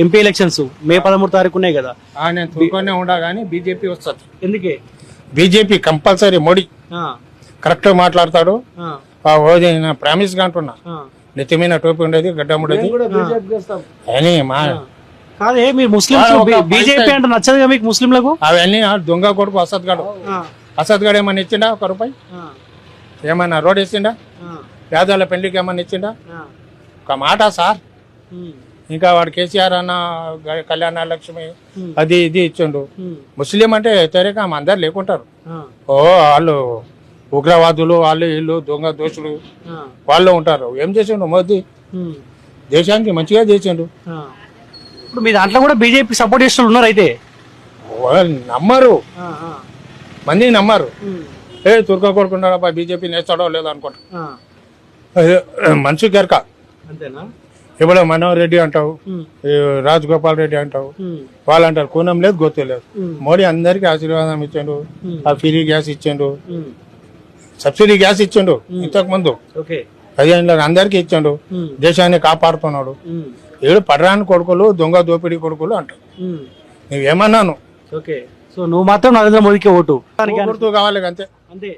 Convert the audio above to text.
MP elections మే పదమూడు తారీఖు ఉన్నాయి కదా. ఆ, నేను ఉండా కానీ బీజేపీ వస్తుంది. ఎందుకే? BJP compulsory Modi. ఆ, కరెక్ట్ మాట్లాడతాడు. ఆ, ఆ ఓది నేను ప్రామిస్గా అంటున్నా. ఆ. నెత్తిమీన టోపీ ఉండేది గడ్డం ఉండేది. అని మా కాదే మీరు బీజేపీ అంటే నచ్చదుగా మీకు ముస్లింలకు? అవన్నీ ఆ దొంగ కొడుకు అసద్ గడు. ఆ, అసద్ గడు ఏమన్నా ఇచ్చిండా ఒక రూపాయి? ఆ, ఏమన్నా రోడ్ ఇచ్చిండా ఆ, పేదల పెళ్ళికి ఏమన్నా ఇచ్చిండా? ఆ. ఒక మాట సార్. ఉమ్, ఇంకా వాడు కేసీఆర్ అన్న కళ్యాణ లక్ష్మి అది ఇది ఇచ్చిండు. ముస్లిం అంటే తెరక అందరు లేకుంటారు. ఓ వాళ్ళు ఉగ్రవాదులు వాళ్ళు వీళ్ళు దొంగ దోషులు వాళ్ళు ఉంటారు. ఏం చేసిండు మోదీ? దేశానికి మంచిగా చేసిండు. ఇప్పుడు మీ దాంట్లో కూడా బీజేపీ సపోర్ట్ చేసిన ఉన్నారు అయితే? వాళ్ళు నమ్మరు. మంది నమ్మరు. ఏ తుర్క కొడుకున్నాడు బీజేపీ నేస్తాడో లేదో అనుకుంటా. మనిషి గెరక. అంతేనా? ఇప్పుడు మనోహర్ రెడ్డి అంటావు రాజ్ గోపాల్ రెడ్డి అంటావు. వాళ్ళు అంటారు కూనం లేదు గొత్తు లేదు. మోడీ అందరికి ఆశీర్వాదం ఇచ్చిండు ఆ ఫ్రీ గ్యాస్ ఇచ్చిండు సబ్సిడీ గ్యాస్ ఇచ్చిండు ఇంతకు ముందు పదిహేను అందరికి ఇచ్చిండు దేశాన్ని కాపాడుతున్నాడు. ఏడు పడరాని కొడుకులు దొంగ దోపిడీ కొడుకులు అంటారు. నువ్వేమన్నాను? సో నువ్వు మాత్రం నరేంద్ర మోదీకి ఓటు. కావాలి అంతే. అంతే.